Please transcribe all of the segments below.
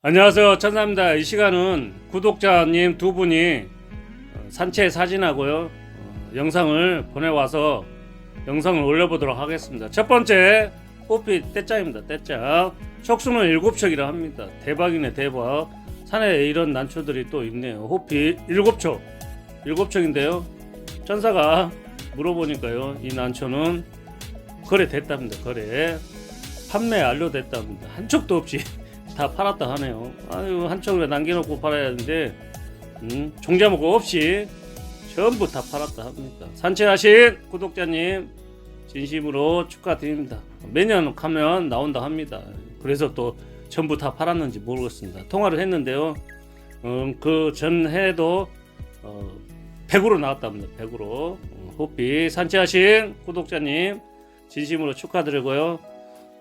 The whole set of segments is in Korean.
안녕하세요. 천사입니다. 이 시간은 구독자님 두 분이 어, 산채 사진하고요 어, 영상을 보내와서 영상을 올려보도록 하겠습니다. 첫 번째 호피 떼짱입니다. 떼짱 촉수는 일곱 척이라 합니다. 대박이네 대박. 산에 이런 난초들이 또 있네요. 호피 일곱 척. 일곱 척인데요. 천사가 물어보니까요 이 난초는 거래됐답니다. 거래. 판매 완료됐답니다. 한 척도 없이 다 팔았다 하네요. 아유 한 척을 남겨놓고 팔아야 하는데 음, 종자목 없이 전부 다 팔았다 합니다. 산책하신 구독자님 진심으로 축하드립니다. 매년 가면 나온다 합니다. 그래서 또 전부 다 팔았는지 모르겠습니다. 통화를 했는데요. 음, 그 전해도 어, 100으로 나왔답니다. 100으로 어, 호피 산책하신 구독자님 진심으로 축하드리고요.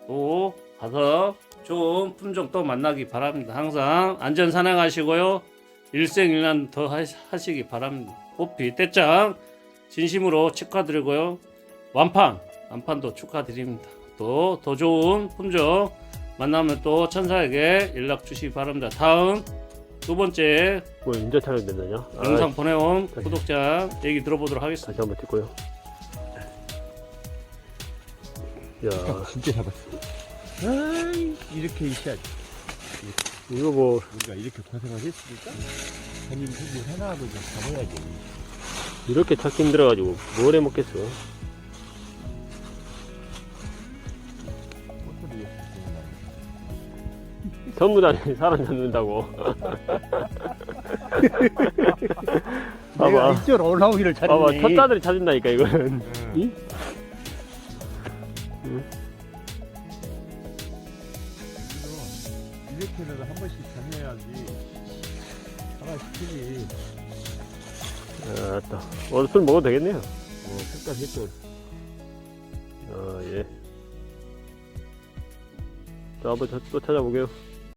또 가서 좋은 품종 또 만나기 바랍니다. 항상 안전 사냥하시고요. 일생일난 더 하- 하시기 바랍니다. 호피 떼짱 진심으로 축하드리고요. 완판 완판도 축하드립니다. 또 더 좋은 품종 만나면 또 천사에게 연락 주시기 바랍니다. 다음 두 번째 뭐 인자 촬영 됐느냐? 아, 영상 보내온 구독자 얘기 들어보도록 하겠습니다. 다시 한번 찍고요. 야, 진짜 잡았어. 아이, 이렇게 있어야지. 이거 뭐 우리가 이렇게 고생을 했으니까, 본인 후보 하나라도 좀 잡아야지. 이렇게 찾기 힘들어가지고 뭘 해 먹겠어? 꽃들이 전부 다 사람 잡는다고. 내가 봐봐. 이쪽으로 올라오기를 봐봐, 잘했네. 첫자들이 찾는다니까 이거는. 이? 이 렇게라도 한 번씩 잡아야지. 하나 시키지. 아따, 오늘 술 먹어도 되겠네요. 어, 색깔 했죠. 아 예. 자, 한번 저- 또 찾아보게요.